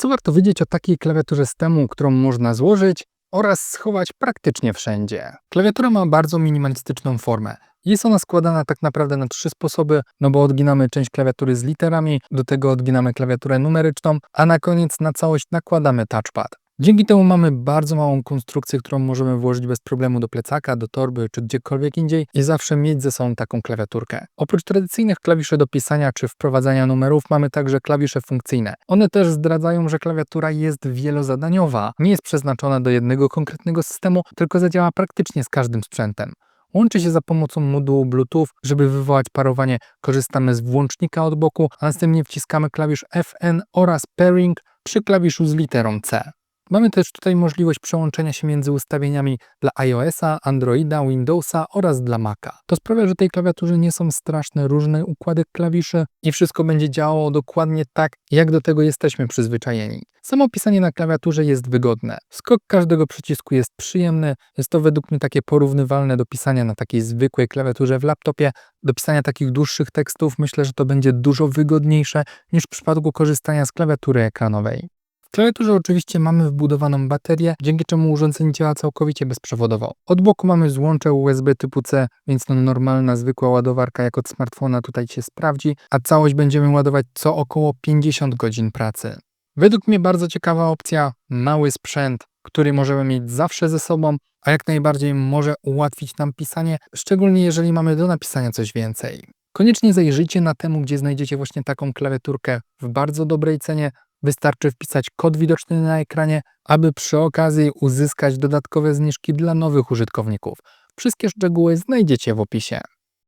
Co warto wiedzieć o takiej klawiaturze z temu, którą można złożyć oraz schować praktycznie wszędzie? Klawiatura ma bardzo minimalistyczną formę. Jest ona składana tak naprawdę na trzy sposoby, no bo odginamy część klawiatury z literami, do tego odginamy klawiaturę numeryczną, a na koniec na całość nakładamy touchpad. Dzięki temu mamy bardzo małą konstrukcję, którą możemy włożyć bez problemu do plecaka, do torby czy gdziekolwiek indziej i zawsze mieć ze sobą taką klawiaturkę. Oprócz tradycyjnych klawiszy do pisania czy wprowadzania numerów mamy także klawisze funkcyjne. One też zdradzają, że klawiatura jest wielozadaniowa, nie jest przeznaczona do jednego konkretnego systemu, tylko zadziała praktycznie z każdym sprzętem. Łączy się za pomocą modułu Bluetooth, żeby wywołać parowanie korzystamy z włącznika od boku, a następnie wciskamy klawisz FN oraz pairing przy klawiszu z literą C. Mamy też tutaj możliwość przełączenia się między ustawieniami dla iOS-a, Androida, Windowsa oraz dla Maca. To sprawia, że tej klawiaturze nie są straszne różne układy klawiszy i wszystko będzie działało dokładnie tak, jak do tego jesteśmy przyzwyczajeni. Samo pisanie na klawiaturze jest wygodne. Skok każdego przycisku jest przyjemny. Jest to według mnie takie porównywalne do pisania na takiej zwykłej klawiaturze w laptopie. Do pisania takich dłuższych tekstów myślę, że to będzie dużo wygodniejsze niż w przypadku korzystania z klawiatury ekranowej. W klawiaturze oczywiście mamy wbudowaną baterię, dzięki czemu urządzenie działa całkowicie bezprzewodowo. Od boku mamy złącze USB typu C, więc no normalna, zwykła ładowarka jak od smartfona tutaj się sprawdzi, a całość będziemy ładować co około 50 godzin pracy. Według mnie bardzo ciekawa opcja, mały sprzęt, który możemy mieć zawsze ze sobą, a jak najbardziej może ułatwić nam pisanie, szczególnie jeżeli mamy do napisania coś więcej. Koniecznie zajrzyjcie na temu, gdzie znajdziecie właśnie taką klawiaturkę w bardzo dobrej cenie. Wystarczy wpisać kod widoczny na ekranie, aby przy okazji uzyskać dodatkowe zniżki dla nowych użytkowników. Wszystkie szczegóły znajdziecie w opisie.